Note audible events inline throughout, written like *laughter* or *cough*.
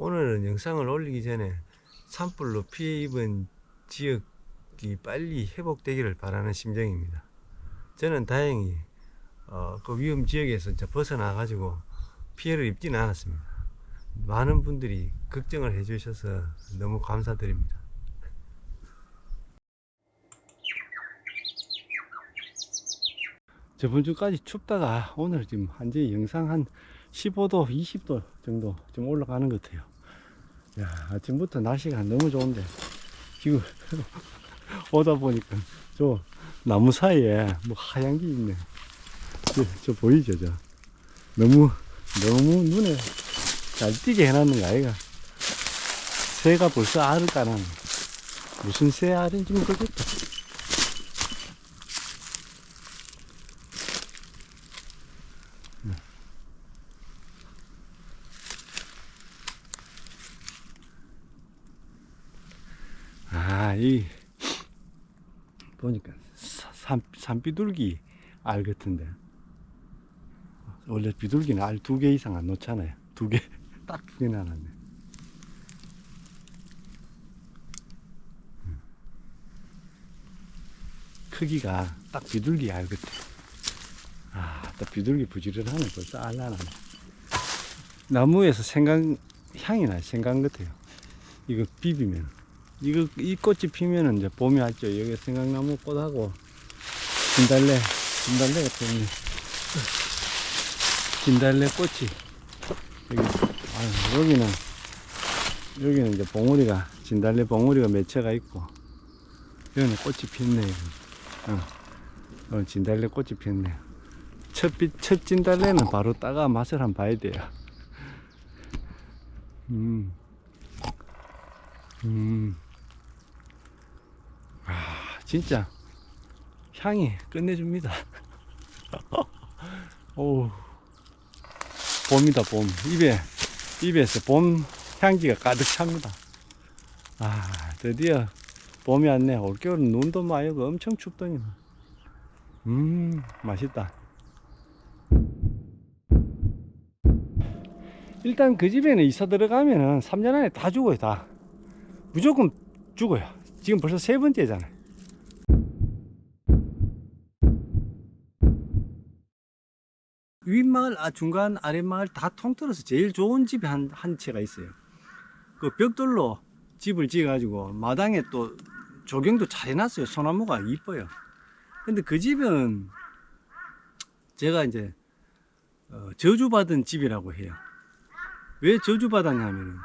오늘은 영상을 올리기 전에 산불로 피해 입은 지역이 빨리 회복되기를 바라는 심정입니다. 저는 다행히 어, 그 위험 지역에서 벗어나 가지고 피해를 입지는 않았습니다. 많은 분들이 걱정을 해주셔서 너무 감사드립니다. 저번 주까지 춥다가 오늘 지금 완전히 영상 한 15도, 20도 정도 좀 올라가는 것 같아요. 야, 아침부터 날씨가 너무 좋은데 지금 *laughs* 오다 보니까 저 나무 사이에 뭐 하얀 게 있네. 저, 저 보이죠, 저. 너무, 너무 눈에 잘 띄게 해놨는 거 아이가? 새가 벌써 알을 까놨네. 무슨 새 알인지 모르겠다. 아, 이, 보니까, 사- 산, 산비둘기 알 같은데. 원래 비둘기는 알 두 개 이상 안 놓잖아요. 두 개, *laughs* 딱 두 개나. 음. 크기가 딱 비둘기 알 같아. 아, 딱 비둘기 부지런하네. 벌써 알 나네. 나무에서 생강, 향이 나요. 생강 같아요. 이거 비비면. 이거 이 꽃이 피면은 이제 봄이 왔죠. 여기 생강나무 꽃하고 진달래, 진달래가 피었네. 진달래 꽃이 여기 아, 여기는 여기는 이제 봉우리가 진달래 봉우리가 맺혀가 있고 여기는 꽃이 피었네. 어, 어, 진달래 꽃이 피었네. 첫, 빛, 첫 진달래는 바로 따가 맛을 한번 봐야 돼요. 음. 음. 아, 진짜 향이 끝내줍니다. *laughs* 오, 봄이다 봄. 입에 입에서 봄 향기가 가득 찹니다. 아, 드디어 봄이 왔네. 올겨울은 눈도 많이 오고 엄청 춥더니. 음, 맛있다. 일단 그 집에는 이사 들어가면은 3년 안에 다 죽어요, 다. 무조건 죽어요. 지금 벌써 세 번째잖아요. 윗마을, 아, 중간, 아랫마을 다 통틀어서 제일 좋은 집이 한, 한 채가 있어요. 그 벽돌로 집을 지어가지고 마당에 또 조경도 잘 해놨어요. 소나무가 이뻐요. 근데 그 집은 제가 이제 어, 저주받은 집이라고 해요. 왜 저주받았냐면은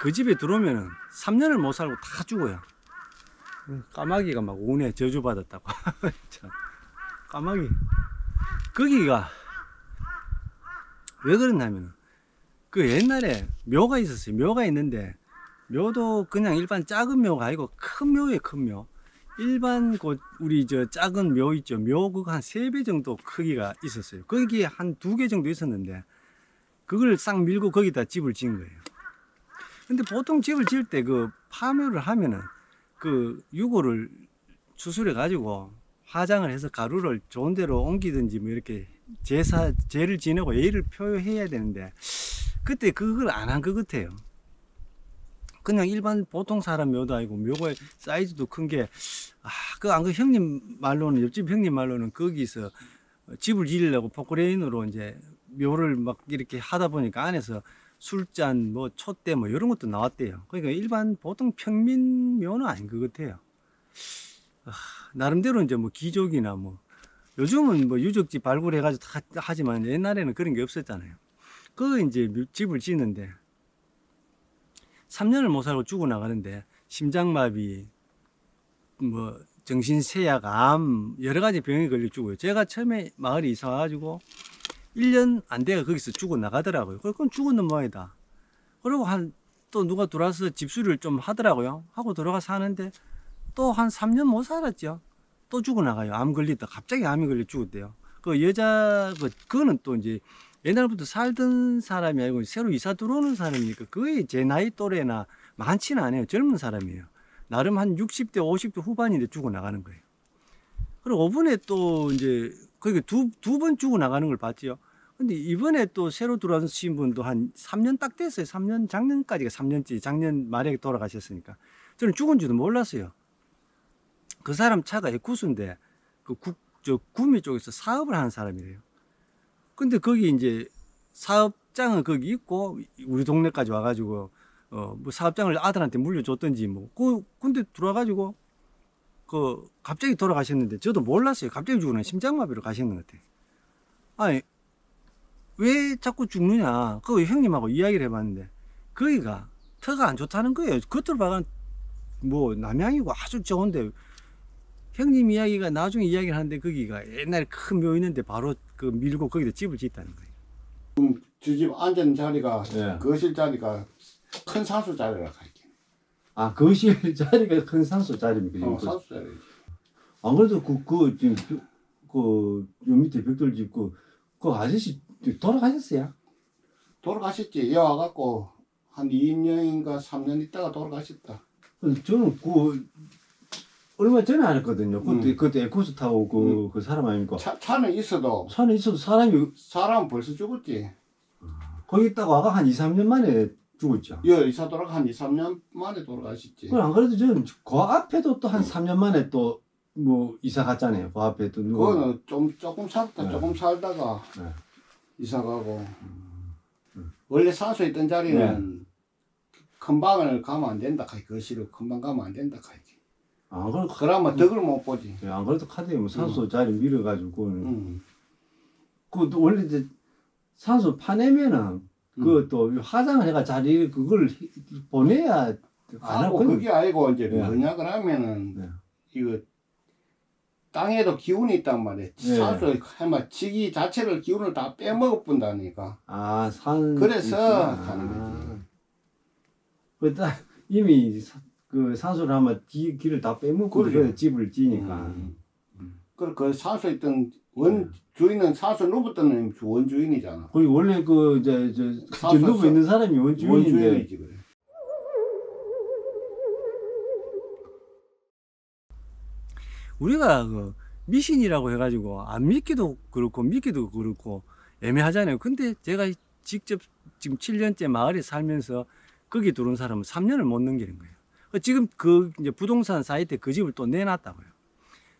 그 집에 들어오면은 3년을 못 살고 다 죽어요. 까마귀가 막 오네 저주받았다고. *laughs* 참, 까마귀. 거기가 왜 그랬냐면 그 옛날에 묘가 있었어요. 묘가 있는데 묘도 그냥 일반 작은 묘가 아니고 큰 묘에 큰 묘. 일반 곳 우리 저 작은 묘 있죠. 묘 그거 한 세 배 정도 크기가 있었어요. 거기에 한 두 개 정도 있었는데 그걸 싹 밀고 거기다 집을 지은 거예요. 근데 보통 집을 지을 때 그 파묘를 하면은 그 유골을 수술해 가지고 화장을 해서 가루를 좋은 데로 옮기든지 뭐 이렇게 제사 제를 지내고 예의를 표해야 되는데 그때 그걸 안 한 것 같아요. 그냥 일반 보통 사람 묘도 아니고 묘의 사이즈도 큰 게 아, 그 안그 형님 말로는 옆집 형님 말로는 거기서 집을 지으려고 포크레인으로 이제 묘를 막 이렇게 하다 보니까 안에서 술잔, 뭐 촛대 뭐 이런 것도 나왔대요. 그러니까 일반 보통 평민 묘는 아닌 것 같아요. 아, 나름대로 이제 뭐 기족이나 뭐 요즘은 뭐 유적지 발굴해가지고 다 하지만 옛날에는 그런 게 없었잖아요. 그 이제 묘- 집을 짓는데 3년을 못 살고 죽어나가는데 심장마비, 뭐 정신쇠약, 암 여러 가지 병이 걸려 죽어요. 제가 처음에 마을에 이사 와가지고 1년 안 돼가 거기서 죽어 나가더라고요. 그건 죽었는 모양이다. 그리고 한 또 누가 들어와서 집수리를 좀 하더라고요. 하고 들어가 사는데 또 한 3년 못 살았죠. 또 죽어 나가요. 암 걸리다. 갑자기 암이 걸려 죽었대요. 그 여자 그 그거는 또 이제 옛날부터 살던 사람이 아니고 새로 이사 들어오는 사람이니까 거의 제 나이 또래나 많지는 않아요. 젊은 사람이에요. 나름 한 60대, 50대 후반인데 죽어 나가는 거예요. 그리고 5분에 또 이제 그게 두 두 번 죽어 나가는 걸 봤지요. 근데 이번에 또 새로 들어오신 분도 한 3년 딱 됐어요. 3년, 작년까지가 3년째, 작년 말에 돌아가셨으니까. 저는 죽은 줄도 몰랐어요. 그 사람 차가 에쿠스인데, 그 국, 저 구미 쪽에서 사업을 하는 사람이래요. 근데 거기 이제 사업장은 거기 있고, 우리 동네까지 와가지고, 어, 뭐 사업장을 아들한테 물려줬던지 뭐, 그, 근데 들어와가지고, 그, 갑자기 돌아가셨는데, 저도 몰랐어요. 갑자기 죽으나 심장마비로 가시는 것 같아요. 아니, 왜 자꾸 죽느냐? 그 형님하고 이야기를 해봤는데, 거기가 터가 안 좋다는 거예요. 겉으로 봐간 뭐 남양이고 아주 좋은데, 형님 이야기가 나중에 이야기를 하는데 거기가 옛날에 큰 묘 있는데 바로 그 밀고 거기다 집을 짓다는 거예요. 저집 앉은 자리가 예. 거실 자리가 큰 산수 자리라 할게. 아, 거실 *laughs* 자리가 큰 산소 자리입니까? 어, 산수 자리. 안 그래도 그, 그, 지금, 그, 그, 요 밑에 벽돌 짓고, 그 아저씨 돌아가셨어요? 돌아가셨지. 여 와 갖고 한 2년인가 3년 있다가 돌아가셨다. 저는 그, 얼마 전에 안 했거든요. 그때, 음. 그때 에코스 타고 그, 그 사람 아닙니까? 차, 차는 있어도 산에 있어도 사람이 사람 벌써 죽었지. 거기 있다가 와가 한 2, 3년 만에 죽었죠. 여 이사 돌아가 한 2, 3년 만에 돌아가셨지. 그안 그래도 저는 그 앞에도 또 한 3년 만에 또 뭐 이사 갔잖아요. 그 앞에 또 누가. 그거는 좀 조금 살다 네. 조금 살다가 네. 이사 가고 음. 원래 산소 있던 자리는 큰 방을 가면 안 된다 카이 거실을 큰 방 가면 안 된다 카이 안 그래도, 그러면 덕을 못 보지 예, 안 그래도 카드에 뭐 산소 자리 밀어가지고. 응. 그또 원래 이제 산소 파내면은 그또 화장을 해가 자리 그걸 보내야 안 하고. 그게 아니고 이제 네. 뭐냐 그러면은 네. 이거 땅에도 기운이 있단 말이야 네. 산소 해마 지기 자체를 기운을 다 빼먹어 본다니까 아, 산. 그래서 있구나. 가는 거지. 그딱 이미 사- 그 산소를 하면 기, 기를 다 빼먹고. 그래 집을 지니까. 음. 그리고 그 산소 있던 원 주인은 산소 누었던 원주인이잖아 거기 원래 그 이제 저 써- 있는 사람이 원 주인인데 원주인이지 그래 우리가 그 미신이라고 해가지고 안 믿기도 그렇고 믿기도 그렇고 애매하잖아요. 근데 제가 직접 지금 7년째 마을에 살면서 거기 들어온 사람은 3년을 못 넘기는 거예요. 그 지금 그 이제 부동산 사이트에 그 집을 또 내놨다고요.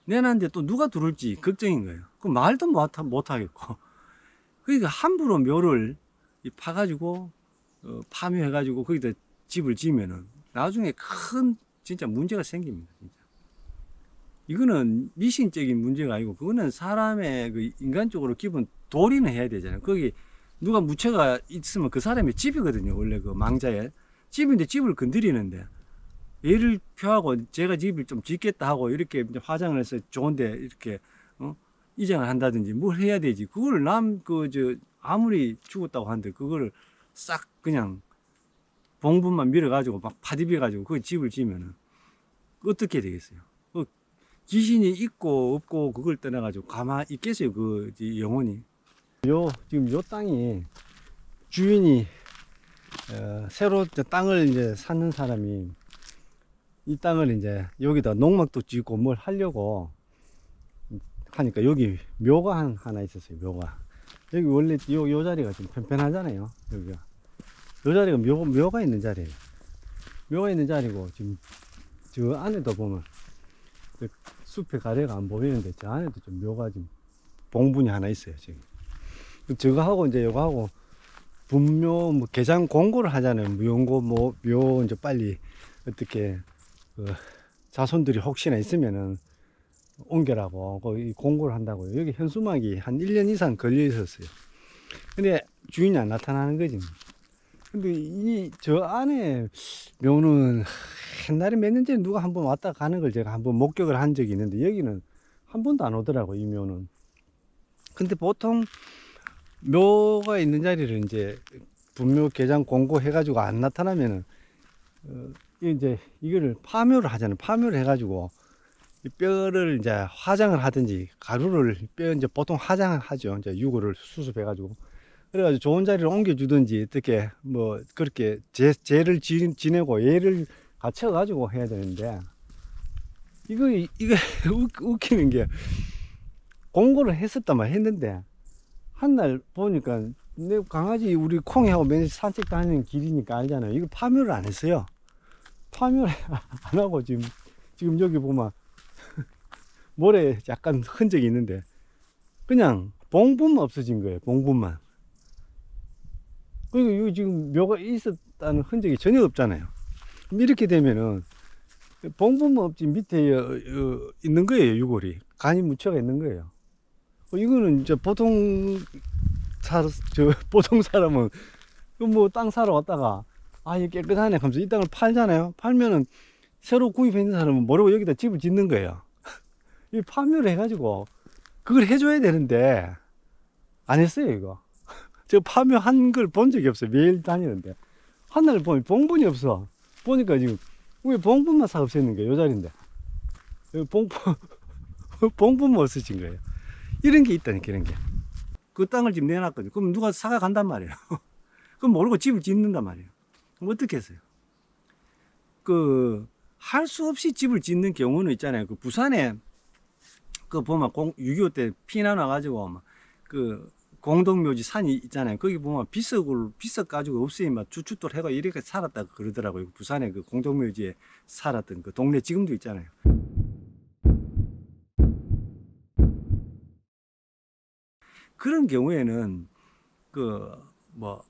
내놨는데 또 누가 들어올지 걱정인 거예요. 그 말도 못, 하겠고. 그러니까 함부로 묘를 이 파가지고 어, 파묘해가지고 거기다 집을 지으면은 나중에 큰 진짜 문제가 생깁니다. 진짜. 이거는 미신적인 문제가 아니고 그거는 사람의 그 인간적으로 기본 도리는 해야 되잖아요. 거기 누가 무채가 있으면 그 사람의 집이거든요. 원래 그 망자에 집인데 집을 건드리는데 예를 표하고 제가 집을 좀 짓겠다 하고 이렇게 화장을 해서 좋은데 이렇게 어? 이장을 한다든지 뭘 해야 되지. 그걸 남 그 저 아무리 죽었다고 하는데 그거를 싹 그냥 봉분만 밀어가지고 막 파디비가지고 그 집을 지면은 어떻게 되겠어요? 그 귀신이 있고 없고 그걸 떠나가지고 가만 있겠어요 그 영혼이. 요 지금 요 땅이 주인이 어, 새로 땅을 이제 사는 사람이 이 땅을 이제 여기다 농막도 짓고 뭘 하려고 하니까 여기 묘가 한, 하나 있었어요 묘가. 여기 원래 요, 요 자리가 좀 편편하잖아요 여기가. 요 자리가 묘, 묘가 있는 자리예요. 묘가 있는 자리고 지금 저 안에도 보면 저 숲의 가래가 안 보이는데 저 안에도 좀 묘가 좀 봉분이 하나 있어요 지금. 저거 하고 이제 요거 하고 분묘 뭐 개장 공고를 하잖아요. 묘고 뭐묘 이제 빨리 어떻게 그 자손들이 혹시나 있으면은 옮겨라고 거기 공고를 한다고요. 여기 현수막이 한 1년 이상 걸려 있었어요. 근데 주인이 안 나타나는 거지. 근데 이 저 안에 묘는 옛날에 몇 년 전에 누가 한 번 왔다 가는 걸 제가 한번 목격을 한 적이 있는데 여기는 한 번도 안 오더라고 이 묘는 근데 보통 묘가 있는 자리를 이제 분묘 개장 공고 해 가지고 안 나타나면은 어, 이제 이거를 파묘를 하잖아요 파묘를 해가지고 이 뼈를 이제 화장을 하든지 가루를 뼈 이제 보통 화장을 하죠 이제 유골을 수습해가지고 그래가지고 좋은 자리를 옮겨주든지 어떻게 뭐 그렇게 제, 지, 지내고 예를 갖춰가지고 해야 되는데 이거 이거 *laughs* 웃- 웃기는 게 공고를 했었단 말 했는데 한 날 보니까 내 강아지 우리 콩이하고 매일 산책 다니는 길이니까 알잖아요. 이거 파묘를 안 했어요. 파묘를 *laughs* 안 하고 지금 지금 여기 보면 *laughs* 모래 약간 흔적이 있는데 그냥 봉분만 없어진 거예요. 봉분만. 그리고 여기 지금 묘가 있었다는 흔적이 전혀 없잖아요. 이렇게 되면은 봉분만 없지 밑에 어, 어, 있는 거예요. 유골이 간이 묻혀가 있는 거예요. 어, 이거는 이제 보통 사, 저 보통 사람은 그뭐땅 사러 왔다가 아 이거 깨끗하네 하면서 이 땅을 팔잖아요. 팔면은 새로 구입해 있는 사람은 모르고 여기다 집을 짓는 거예요. *laughs* 이 파묘를 해가지고 그걸 해줘야 되는데 안 했어요 이거. 저 파묘 한 걸 본 적이 없어요. 매일 다니는데 하늘 보면 봉분이 없어. 보니까 지금 왜 봉분만 사 없애는 거예요. 요 자리인데 봉분 *laughs* 봉분만 없어진 거예요. 이런 게 있다니까 이런 게. 그 땅을 지금 내놨거든요. 그럼 누가 사가 간단 말이에요. *laughs* 그럼 모르고 집을 짓는단 말이에요. 어떻게 했어요? 그, 할 수 없이 집을 짓는 경우는 있잖아요. 그 부산에, 그 보면 공, 6.25 때 피난 와가지고, 막, 그, 공동묘지 산이 있잖아요. 거기 보면 비석을, 비석 가지고 없으면 주춧돌 해가 이렇게 살았다고 그러더라고요. 부산에 그 공동묘지에 살았던 그 동네 지금도 있잖아요. 그런 경우에는 그 뭐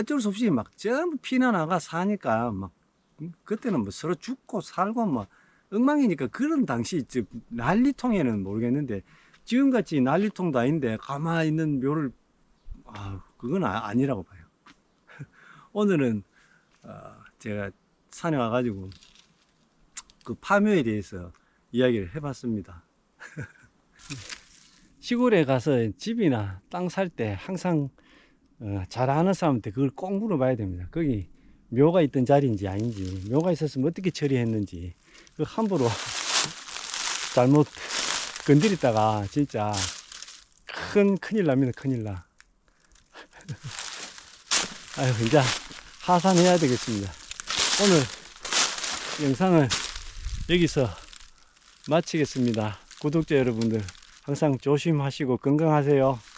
어쩔 수 없이 막 전부 피난나가 사니까 막 음, 그때는 뭐 서로 죽고 살고 뭐 엉망이니까 그런 당시 저 난리통에는 모르겠는데 지금같이 난리통도 아닌데 가만히 있는 묘를 아 그건 아, 아니라고 봐요. *laughs* 오늘은 어, 제가 산에 와가지고 그 파묘에 대해서 이야기를 해봤습니다. *laughs* 시골에 가서 집이나 땅 살 때 항상 어, 잘 아는 사람한테 그걸 꼭 물어봐야 됩니다. 거기 묘가 있던 자리인지 아닌지, 묘가 있었으면 어떻게 처리했는지, 그 함부로 *laughs* 잘못 건드렸다가 진짜 큰 큰일 납니다. 큰일 나. *laughs* 아유 이제 하산해야 되겠습니다. 오늘 영상을 여기서 마치겠습니다. 구독자 여러분들 항상 조심하시고 건강하세요.